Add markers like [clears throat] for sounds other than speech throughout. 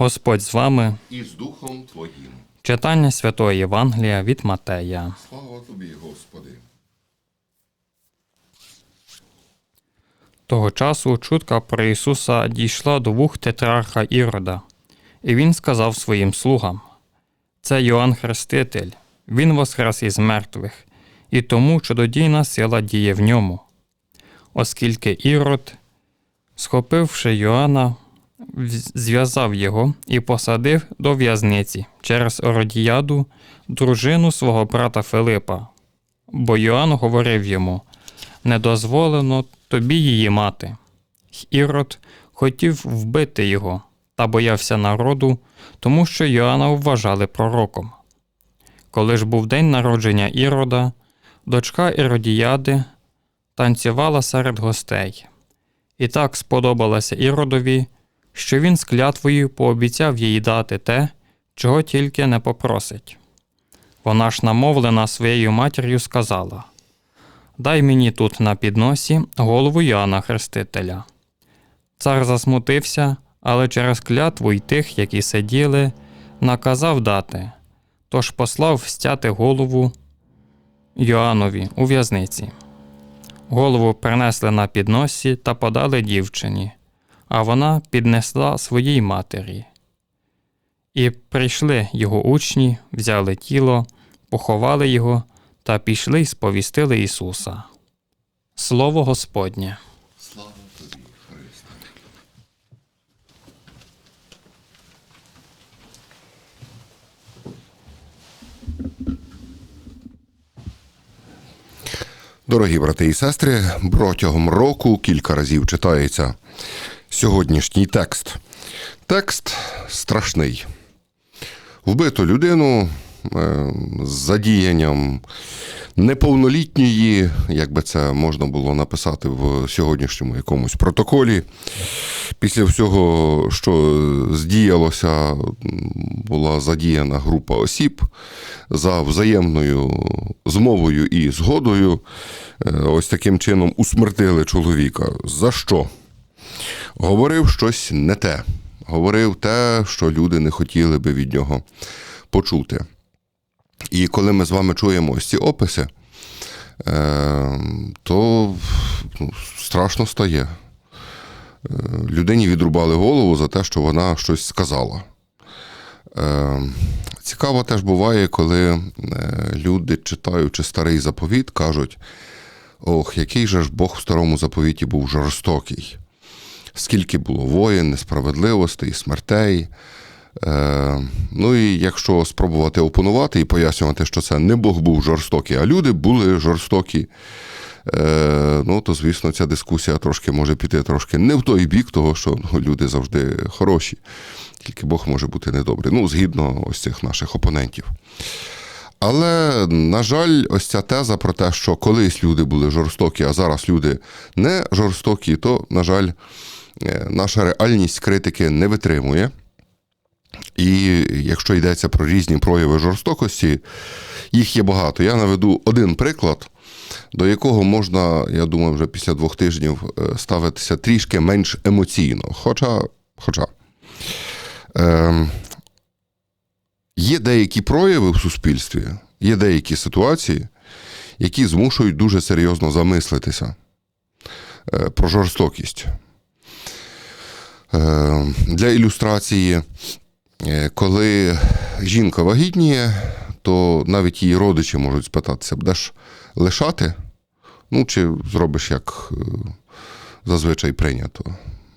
Господь з вами. і з Духом Твоїм. Читання Святої Євангелія від Матея. Слава тобі, Господи. Того часу чутка про Ісуса дійшла до вух тетрарха Ірода, і він сказав своїм слугам: Це Йоанн Хреститель, він воскрес із мертвих, і тому чудодійна сила діє в ньому. Оскільки Ірод, схопивши Йоанна, зв'язав його і посадив до в'язниці через Ородіяду, дружину свого брата Филипа. Бо Йоанн говорив йому: не дозволено тобі її мати. Ірод хотів вбити його та боявся народу, тому що Йоанна вважали пророком. Коли ж був день народження Ірода, дочка Іродіяди танцювала серед гостей. І так сподобалася Іродові, що він з клятвою пообіцяв їй дати те, чого тільки не попросить. Вона ж намовлена своєю матір'ю сказала Дай мені тут на підносі голову Йоанна Хрестителя. Цар засмутився, але через клятву й тих, які сиділи, наказав дати, тож послав стяти голову Йоаннові у в'язниці. Голову принесли на підносі та подали дівчині, а вона піднесла своїй матері. І прийшли його учні, взяли тіло, поховали його та пішли й сповістили Ісуса. Слово Господнє. Слава тобі, Христе. Дорогі брати і сестри, протягом року кілька разів читається сьогоднішній текст. Текст страшний. Вбито людину е, з задіянням неповнолітньої, як би це можна було написати в сьогоднішньому якомусь протоколі. Після всього, що здіялося, була задіяна група осіб за взаємною змовою і згодою. е, Ось таким чином усмертили чоловіка. За що? Говорив щось не те. Говорив те, що люди не хотіли би від нього почути. І коли ми з вами чуємо ось ці описи, е, то ну, страшно стає. Е, Людині відрубали голову за те, що вона щось сказала. Е, Цікаво теж буває, коли люди, читаючи старий заповіт, кажуть: ох, який же ж Бог в старому заповіті був жорстокий. Скільки було воїн, несправедливостей, смертей. Е, ну і якщо спробувати опонувати і пояснювати, що це не Бог був жорстокий, а люди були жорстокі, е, ну то звісно, ця дискусія трошки може піти трошки не в той бік, того що ну, люди завжди хороші, тільки Бог може бути недобрий. Ну, згідно ось цих наших опонентів. Але, на жаль, ось ця теза про те, що колись люди були жорстокі, а зараз люди не жорстокі, то, на жаль, наша реальність критики не витримує. І якщо йдеться про різні прояви жорстокості, їх є багато. Я наведу один приклад, до якого можна, я думаю, вже після двох тижнів е, ставитися трішки менш емоційно. Хоча, хоча е, є деякі прояви в суспільстві, є деякі ситуації, які змушують дуже серйозно замислитися е, про жорстокість. Е, для ілюстрації. Е, Коли жінка вагітніє, то навіть її родичі можуть спитатися, будеш лишати? Ну, чи зробиш як е, зазвичай прийнято.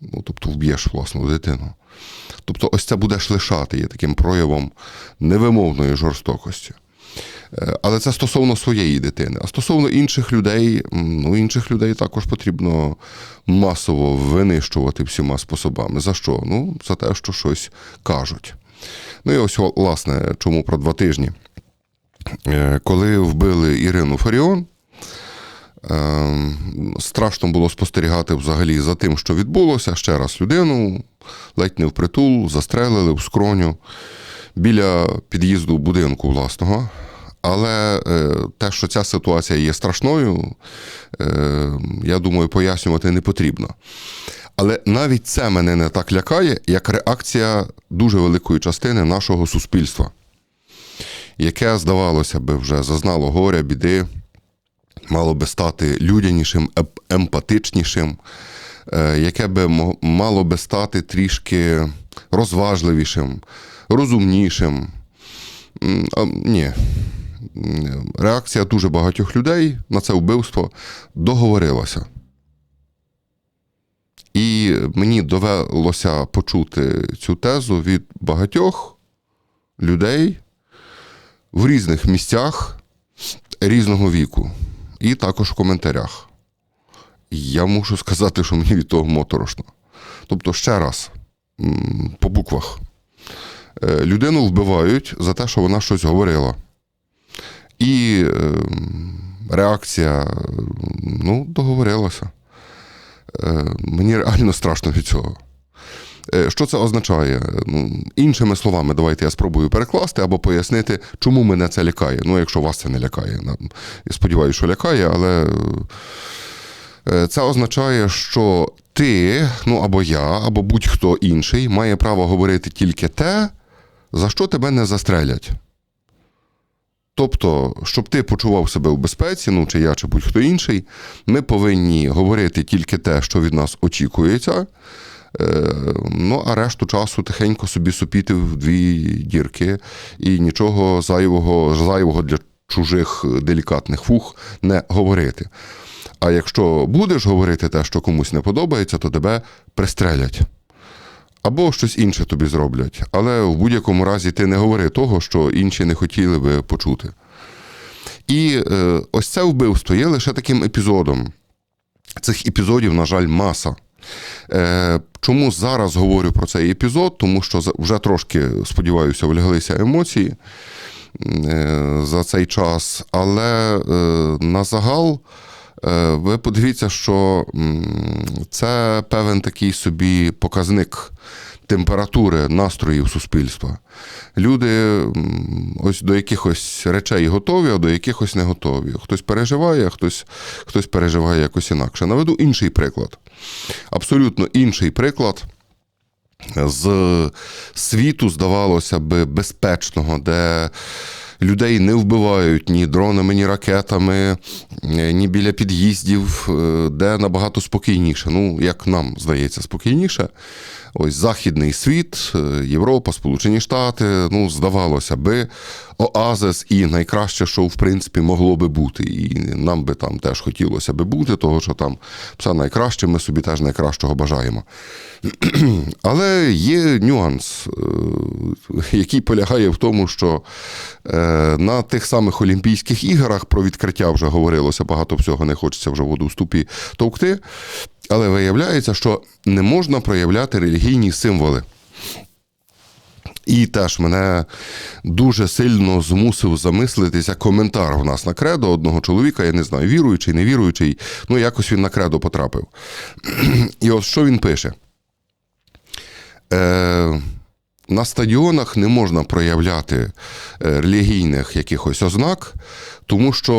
Ну, тобто вб'єш власну дитину. Тобто, ось це будеш лишати є таким проявом невимовної жорстокості. Але це стосовно своєї дитини. А стосовно інших людей, ну інших людей також потрібно масово винищувати всіма способами. За що? Ну, за те, що щось кажуть. Ну і ось, власне, чому про два тижні. Е, Коли вбили Ірину Фаріон, е, страшно було спостерігати взагалі за тим, що відбулося. Ще раз людину ледь не впритул, застрелили в скроню біля під'їзду будинку власного. Але е, те, що ця ситуація є страшною, е, я думаю, пояснювати не потрібно. Але навіть це мене не так лякає, як реакція дуже великої частини нашого суспільства, яке, здавалося би, вже зазнало горя, біди, мало би стати людянішим, емпатичнішим, е, яке би мало би стати трішки розважливішим, розумнішим. А, ні. Реакція дуже багатьох людей на це вбивство договорилася. І мені довелося почути цю тезу від багатьох людей в різних місцях різного віку, і також в коментарях. Я мушу сказати, що мені від того моторошно. Тобто, ще раз, по буквах. Е, Людину вбивають за те, що вона щось говорила. І е, реакція, ну, договорилася. Е, Мені реально страшно від цього. Е, Що це означає? Ну, іншими словами, давайте я спробую перекласти або пояснити, чому мене це лякає. Ну, якщо вас це не лякає. Я сподіваюся, що лякає, але е, це означає, що ти, ну або я, або будь-хто інший має право говорити тільки те, за що тебе не застрелять. Тобто, щоб ти почував себе в безпеці, ну чи я, чи будь-хто інший, ми повинні говорити тільки те, що від нас очікується. Е, Ну, а решту часу тихенько собі супіти в дві дірки і нічого зайвого, зайвого для чужих делікатних вух не говорити. А якщо будеш говорити те, що комусь не подобається, то тебе пристрелять. Або щось інше тобі зроблять. Але в будь-якому разі ти не говори того, що інші не хотіли би почути. І е, ось це вбивство є лише таким епізодом. Цих епізодів, на жаль, маса. Е, чому зараз говорю про цей епізод? Тому що вже трошки, сподіваюся, вляглися емоції е, за цей час. Але е, на загал ви подивіться, що це певен такий собі показник температури настроїв суспільства. Люди ось до якихось речей готові, а до якихось не готові. Хтось переживає, а хтось, хтось переживає якось інакше. Наведу інший приклад. Абсолютно інший приклад з світу, здавалося би, безпечного, де людей не вбивають ні дронами, ні ракетами, е, ні біля під'їздів, е, де набагато спокійніше. Ну, як нам здається, спокійніше. Ось західний світ, е, Європа, Сполучені Штати, ну, здавалося би, оазис і найкраще, що в принципі могло би бути. І нам би там теж хотілося би бути, того що там все найкраще, ми собі теж найкращого бажаємо. [clears throat] Але є нюанс, який полягає в тому, що е, на тих самих Олімпійських іграх про відкриття вже говорилося, багато всього не хочеться вже в воду вступі товкти. Але виявляється, що не можна проявляти релігійні символи. І теж мене дуже сильно змусив замислитися коментар в нас на кредо одного чоловіка, я не знаю, віруючий, невіруючий, ну якось він на кредо потрапив. [clears throat] І от що він пише: е, на стадіонах не можна проявляти е, релігійних якихось ознак, тому що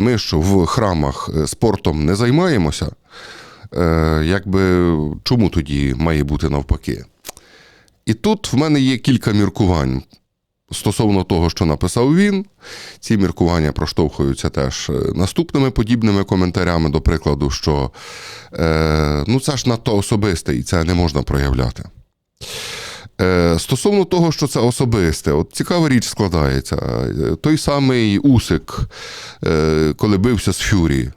е, ми ж в храмах е, спортом не займаємося. Якби чому тоді має бути навпаки? І тут в мене є кілька міркувань стосовно того, що написав він. Ці міркування проштовхуються теж наступними подібними коментарями, до прикладу, що ну це ж надто особисте, і це не можна проявляти. Е, Стосовно того, що це особисте, от цікава річ складається. Е, Той самий Усик, е, коли бився з Фюрі,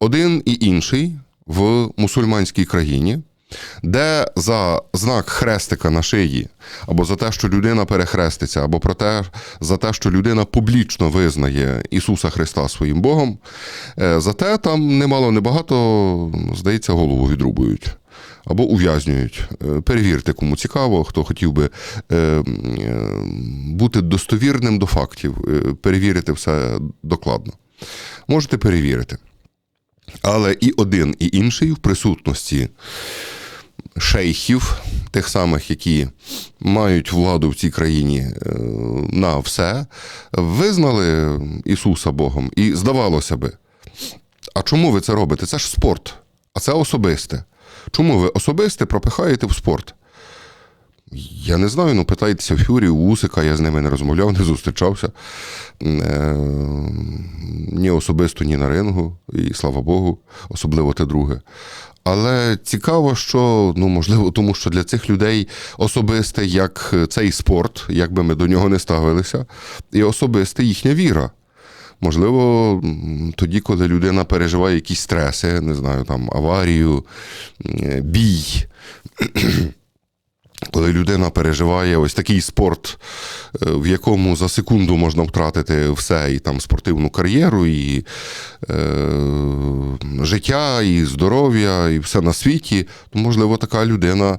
один і інший в мусульманській країні, де за знак хрестика на шиї, або за те, що людина перехреститься, або про те, за те, що людина публічно визнає Ісуса Христа своїм Богом, за те там немало небагато, здається, голову відрубують. Або ув'язнюють. Е, Перевірте, кому цікаво, хто хотів би е, е, бути достовірним до фактів, перевірити все докладно. Можете перевірити. Але і один, і інший в присутності шейхів, тих самих, які мають владу в цій країні на все, визнали Ісуса Богом. І здавалося би, а чому ви це робите? Це ж спорт, а це особисте. Чому ви особисте пропихаєте в спорт? Я не знаю, ну питайтеся Фюрі, Усика, я з ними не розмовляв, не зустрічався. Е, ні особисто, ні на рингу, і слава Богу, особливо те друге. Але цікаво, що ну можливо, тому що для цих людей особисте як цей спорт, як би ми до нього не ставилися, і особисте їхня віра. Можливо, тоді, коли людина переживає якісь стреси, не знаю, там аварію, бій. [clears throat] Коли людина переживає ось такий спорт, е, в якому за секунду можна втратити все, і там спортивну кар'єру, і е, життя, і здоров'я, і все на світі, то, можливо, така людина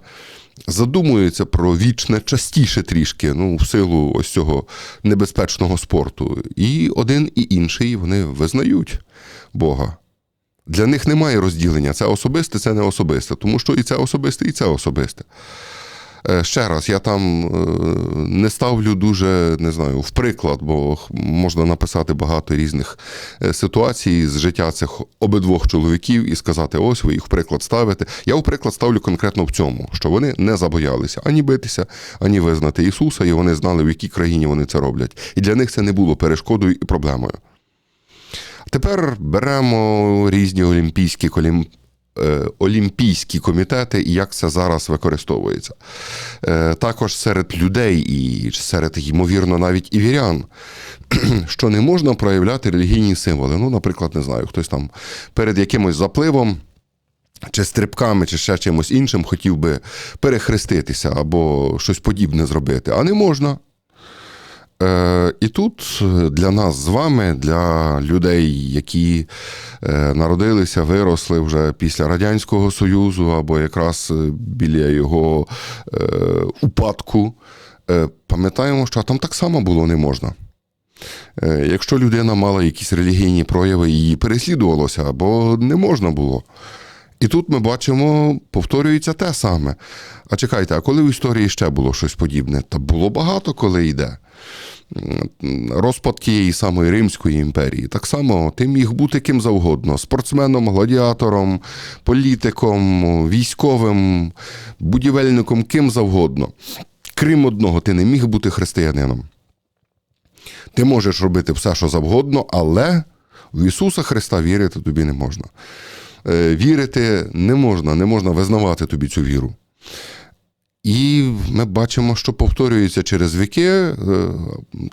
задумується про вічне частіше трішки, ну, в силу ось цього небезпечного спорту. І один і інший вони визнають Бога. Для них немає розділення. Це особисте, це не особисте, тому що і це особисте, і це особисте. Е, Ще раз, я там е, не ставлю дуже, не знаю, в приклад, бо можна написати багато різних е, ситуацій з життя цих обидвох чоловіків і сказати, ось ви їх в приклад ставите. Я в приклад ставлю конкретно в цьому, що вони не забоялися ані битися, ані визнати Ісуса, і вони знали, в якій країні вони це роблять. І для них це не було перешкодою і проблемою. Тепер беремо різні олімпійські колім... е, олімпійські комітети і як це зараз використовується. Е, Також серед людей і серед, ймовірно, навіть і вірян, [clears throat] що не можна проявляти релігійні символи. Ну, наприклад, не знаю, хтось там перед якимось запливом. Чи стрибками, чи ще чимось іншим хотів би перехреститися або щось подібне зробити, а не можна. Е, і тут е, для нас з вами, для людей, які е, народилися, виросли вже після Радянського Союзу, або якраз біля його упадку, пам'ятаємо, що там так само було не можна. Якщо людина мала якісь релігійні прояви, її переслідувалося, або не можна було. І тут ми бачимо, повторюється те саме. А чекайте, а коли в історії ще було щось подібне? Та було багато, коли йде. Розпад тієї самої Римської імперії. Так само ти міг бути ким завгодно: спортсменом, гладіатором, політиком, військовим, будівельником, ким завгодно. Крім одного, ти не міг бути християнином. Ти можеш робити все, що завгодно, але в Ісуса Христа вірити тобі не можна. Е, Вірити не можна, не можна визнавати тобі цю віру. І ми бачимо, що повторюється через віки е,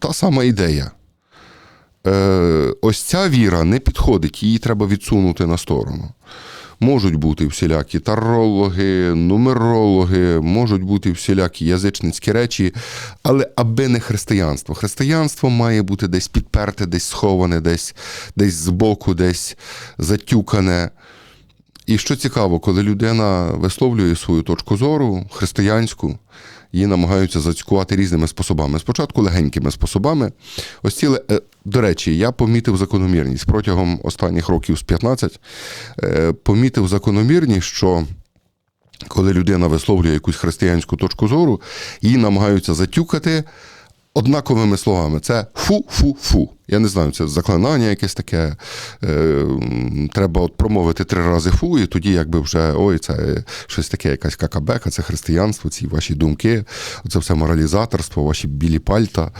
та сама ідея. Е, Ось ця віра не підходить, її треба відсунути на сторону. Можуть бути всілякі тарологи, нумерологи, можуть бути всілякі язичницькі речі, але аби не християнство. Християнство має бути десь підперте, десь сховане, десь, десь збоку, десь затюкане. І що цікаво, коли людина висловлює свою точку зору християнську, її намагаються зацькувати різними способами. Спочатку легенькими способами. Ось ціле, е, до речі, я помітив закономірність протягом останніх років з 15, е, помітив закономірність, що коли людина висловлює якусь християнську точку зору, її намагаються затюкати однаковими словами. Це фу-фу-фу. Я не знаю, це заклинання якесь таке. Е, треба от промовити три рази фу, і тоді якби вже ой, це щось таке, якась какабека, це християнство, ці ваші думки, це все моралізаторство, ваші білі пальта.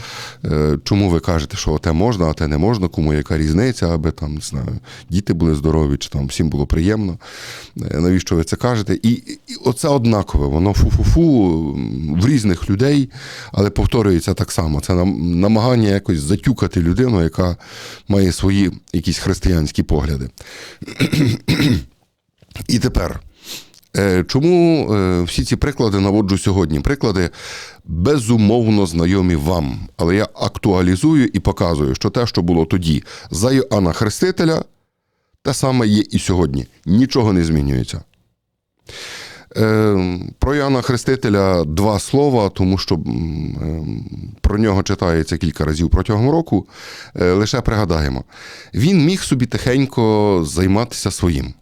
Е, чому ви кажете, що те можна, а те не можна, кому яка різниця, аби там, не знаю, діти були здорові, чи там всім було приємно. Е, навіщо ви це кажете? І, і оце однакове, воно фу-фу-фу в різних людей, але повторюється так само. Це нам- намагання якось затюкати людину, яка має свої якісь християнські погляди. І тепер. е, Чому е, всі ці приклади наводжу сьогодні? Приклади безумовно знайомі вам, але я актуалізую і показую, що те, що було тоді за Іоанна Хрестителя, те саме є і сьогодні. Нічого не змінюється. Е, Про Іоанна Хрестителя два слова, тому що е, про нього читається кілька разів протягом року. Е, Лише пригадаємо, він міг собі тихенько займатися своїм.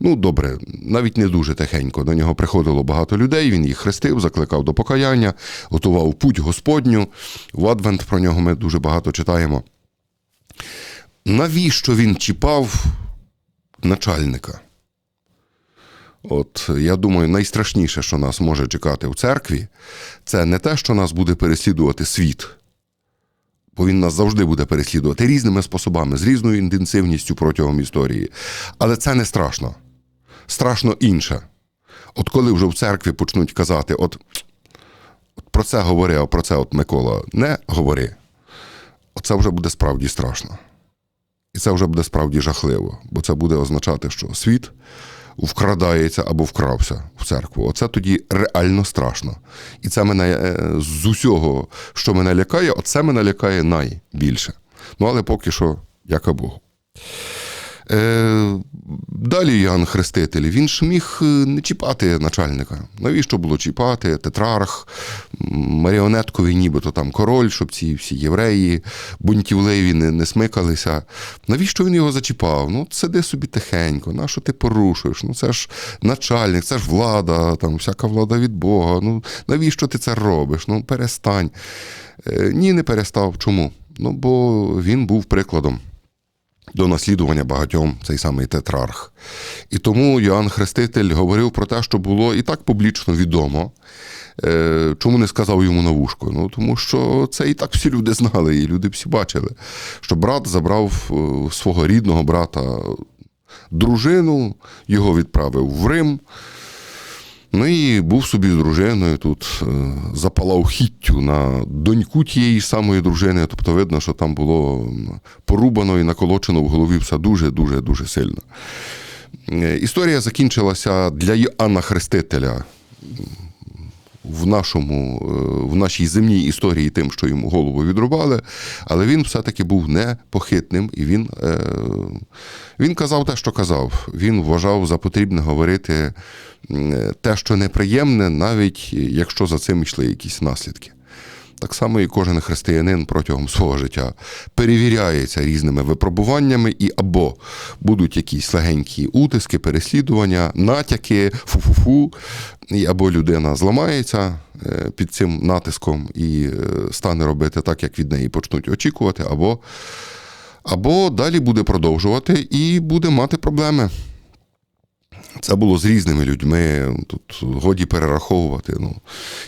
Ну, добре, навіть не дуже тихенько. До нього приходило багато людей, він їх хрестив, закликав до покаяння, готував путь Господню. В Адвент про нього ми дуже багато читаємо. Навіщо він чіпав начальника? От я думаю, найстрашніше, що нас може чекати в церкві, це не те, що нас буде переслідувати світ, бо він нас завжди буде переслідувати різними способами, з різною інтенсивністю протягом історії. Але це не страшно. Страшно інше. От коли вже в церкві почнуть казати, от, от про це говори, а про це от Микола не говори, оце вже буде справді страшно. І це вже буде справді жахливо, бо це буде означати, що світ вкрадається або вкрався в церкву. Оце тоді реально страшно. І це мене е, з усього, що мене лякає, оце мене лякає найбільше. Ну, але поки що, дяка Богу. Е, далі Іоанн Хреститель, він ж міг е, не чіпати начальника. Навіщо було чіпати? Тетрарх, маріонетковий, нібито там король, щоб ці всі євреї бунтівливі не, не смикалися. Навіщо він його зачіпав? Ну, сиди собі тихенько, на що ти порушуєш? Ну, це ж начальник, це ж влада, там всяка влада від Бога. Ну, навіщо ти це робиш? Ну, перестань. Е, ні, не перестав. Чому? Ну, бо він був прикладом до наслідування багатьом цей самий тетрарх. І тому Йоанн Хреститель говорив про те, що було і так публічно відомо. Е, Чому не сказав йому на вушко? Ну, тому що це і так всі люди знали, і люди всі бачили, що брат забрав е, свого рідного брата дружину, його відправив в Рим. Ну і був собі з дружиною тут, е, запалав хіттю на доньку тієї самої дружини. Тобто видно, що там було порубано і наколочено в голові все дуже-дуже дуже сильно. Е, Історія закінчилася для Іоанна Хрестителя в, нашому, е, в нашій земній історії тим, що йому голову відрубали, але він все-таки був непохитним і він, е, він казав те, що казав. Він вважав за потрібне говорити те, що неприємне, навіть якщо за цим йшли якісь наслідки. Так само і кожен християнин протягом свого життя перевіряється різними випробуваннями, і або будуть якісь легенькі утиски, переслідування, натяки, фу-фу-фу, або людина зламається е, під цим натиском і е, стане робити так, як від неї почнуть очікувати, або, або далі буде продовжувати і буде мати проблеми. Це було з різними людьми. Тут годі перераховувати. Ну,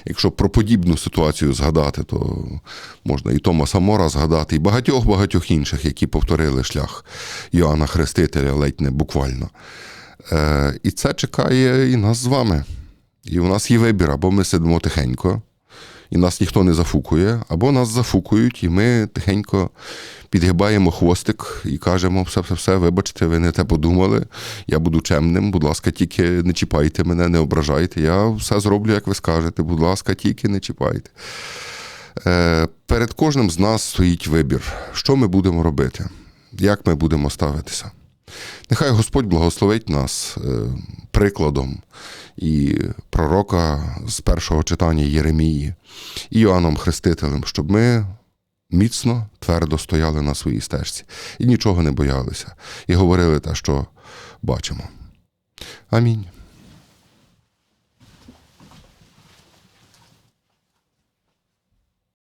якщо про подібну ситуацію згадати, то можна і Томаса Мора згадати, і багатьох-багатьох інших, які повторили шлях Йоанна Хрестителя, ледь не буквально. Е, і це чекає і нас з вами. І у нас є вибір, або ми сидимо тихенько, і нас ніхто не зафукує, або нас зафукують, і ми тихенько підгибаємо хвостик і кажемо: все, все, все, вибачте, ви не те подумали. Я буду чемним, будь ласка, тільки не чіпайте мене, не ображайте. Я все зроблю, як ви скажете. Будь ласка, тільки не чіпайте. Е, перед кожним з нас стоїть вибір, що ми будемо робити, як ми будемо ставитися. Нехай Господь благословить нас е, прикладом і пророка з першого читання Єремії, і Йоанном Хрестителем, щоб ми міцно, твердо стояли на своїй стежці і нічого не боялися, і говорили те, що бачимо. Амінь.